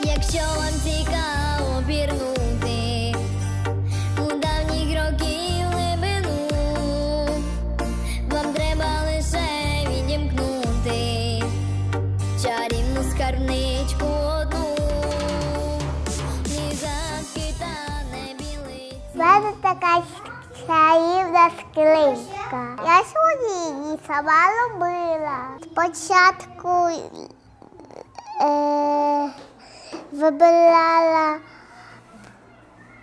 Якщо вам цікаво Чарівна скринька. Я сьогодні її сама робила. Спочатку е, вибирала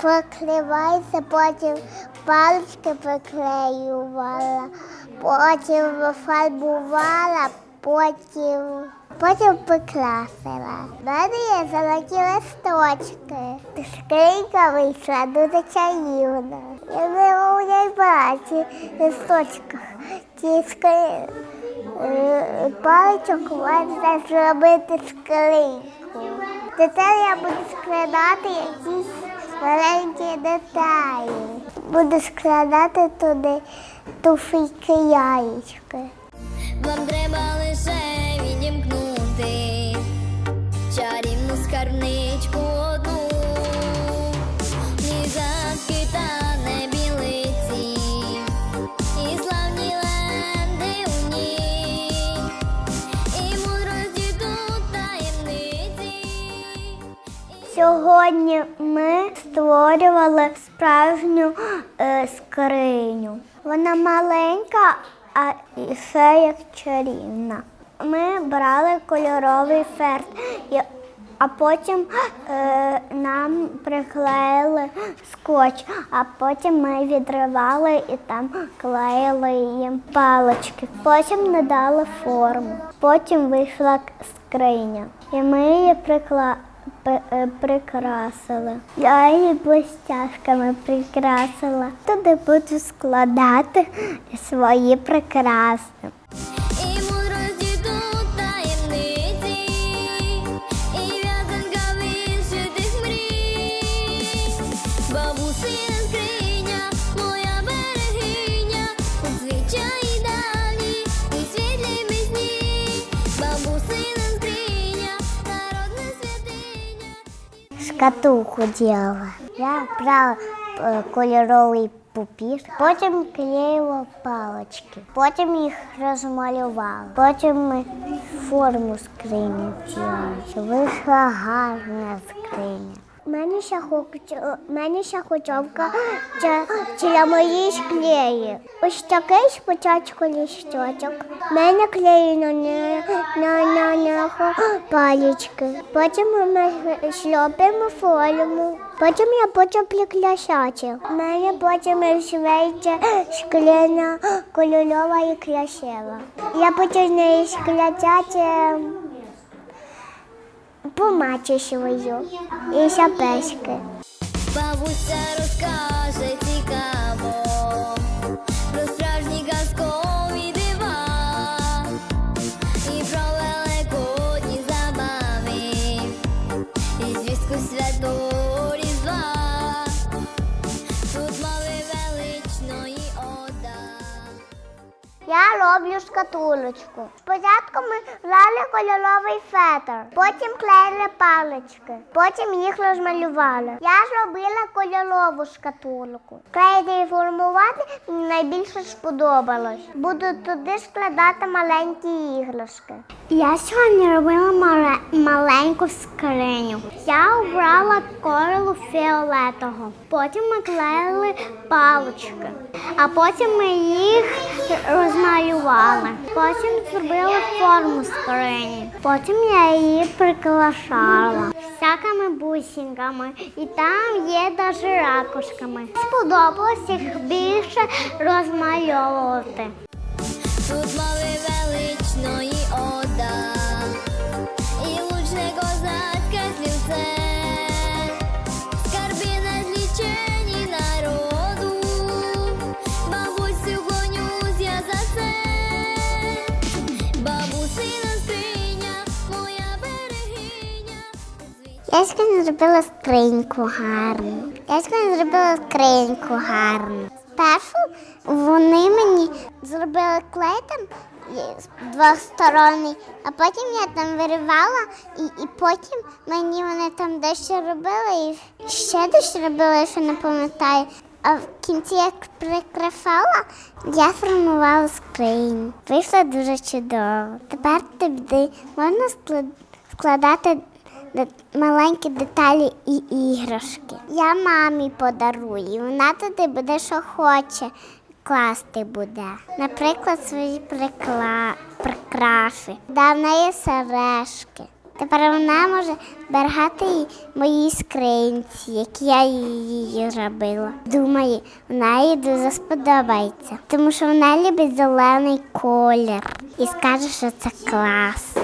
покривайся, потім палички приклеювала, потім фарбувала, потім, потім прикрасила. В мене є золоті листочки. Скринька вийшла дуже чарівна. Я не уявляю ці листочки. Ці скри... е, паличок можна зробити скриньку. Тепер я буду складати якісь маленькі деталі. Буду складати туди туфельки яєчки. Сьогодні ми створювали справжню е, скриню. Вона маленька, а все як чарівна. Ми брали кольоровий ферзь, і- а потім е, нам приклеїли скотч, а потім ми відривали і там клеїли їм палички. Потім надали форму. Потім вийшла скриня. І ми її прикла... е, прикрасили. Я її блестяшками прикрасила. Туди буду складати свої прикраси. І Шкатулку діяла. Я брала е, кольоровий папір, потім клеїла палочки, потім їх розмалювала. Потім ми форму скрині взяли. Вийшла гарна скриня. Мене ще мене ще хочовка для моєї шклеї. Ось такий спочатку лісточок. Мене клею на, не- на, на нього палички. Потім ми шльопимо форму. Потім я потім прикрашати. У мене потім швейця шкляна кольорова і красива. Я потім неї шклятять свою і шапешки. Бабуся розкаже роблю шкатулочку. Спочатку ми брали кольоровий фетр, потім клеїли палички, потім їх розмалювали. Я зробила кольорову шкатулку. Клеїти і формувати мені найбільше сподобалось. Буду туди складати маленькі іграшки. Я сьогодні робила маленьку скриню. Я обрала кольору фіолетового. Потім ми клеїли палички, а потім ми їх розмалювали. Потім зробила форму скрині. Потім я її прикрашала всякими бусинками. І там є навіть ракушками. Сподобалось їх більше розмальовувати. Тут мови величної Я сьогодні зробила скриньку гарну. Я сьогодні зробила скриньку гарну. Спершу вони мені зробили клей там з двосторонній, а потім я там виривала, і, і потім мені вони там дещо робили, і ще дещо робили, ще не пам'ятаю. А в кінці, як прикрашала, я формувала скриню. Вийшло дуже чудово. Тепер туди можна склад- складати маленькі деталі і іграшки. Я мамі подарую, вона туди буде, що хоче класти буде. Наприклад, свої прикла... прикраси. Да, в неї сережки. Тепер вона може в моїй скринці, які я її робила. Думаю, вона їй дуже сподобається, тому що вона любить зелений колір і скаже, що це клас.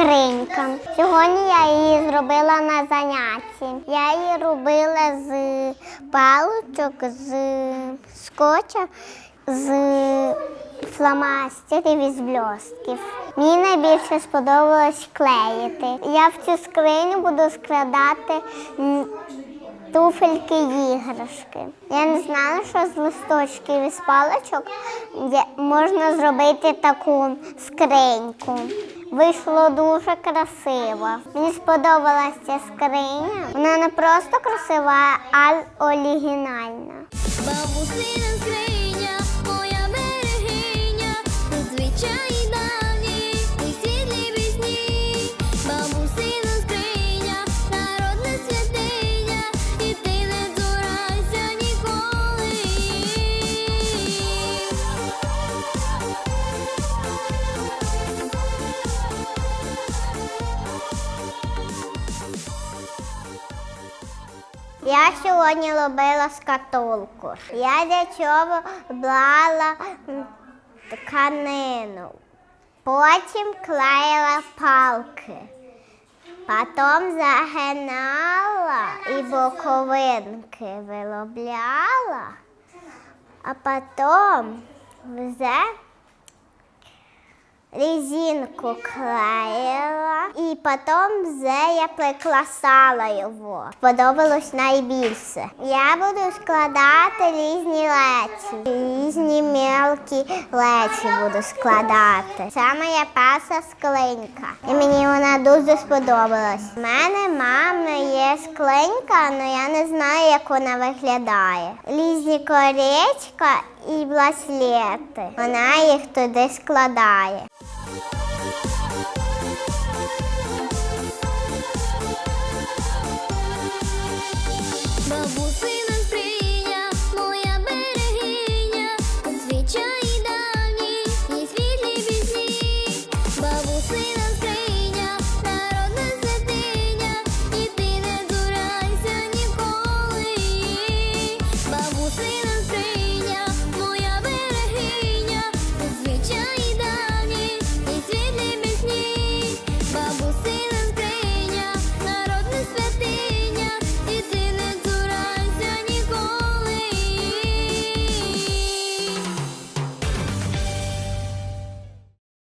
Скринька. Сьогодні я її зробила на занятті. Я її робила з паличок, з скотча, з фломастерів і з бльостків. Мені найбільше сподобалось клеїти. Я в цю скриню буду складати туфельки іграшки. Я не знала, що з листочків і з паличок можна зробити таку скриньку. Вийшло дуже красиво. Мені сподобалася скриня. Вона не просто красива, а оригінальна. Бабусина скриня, Я сьогодні робила скатулку. Я для цього брала тканину, потім клеїла палки, потім загинала і боковинки виробляла, а потім вже резинку клеїла і потім вже я прикласала його. Сподобалось найбільше. Я буду складати різні речі, різні мелкі речі буду складати. Це моя перша скринька. І мені вона дуже сподобалась. У мене мами є скринька, але я не знаю, як вона виглядає. Різні колечка і браслети. Вона їх туди складає.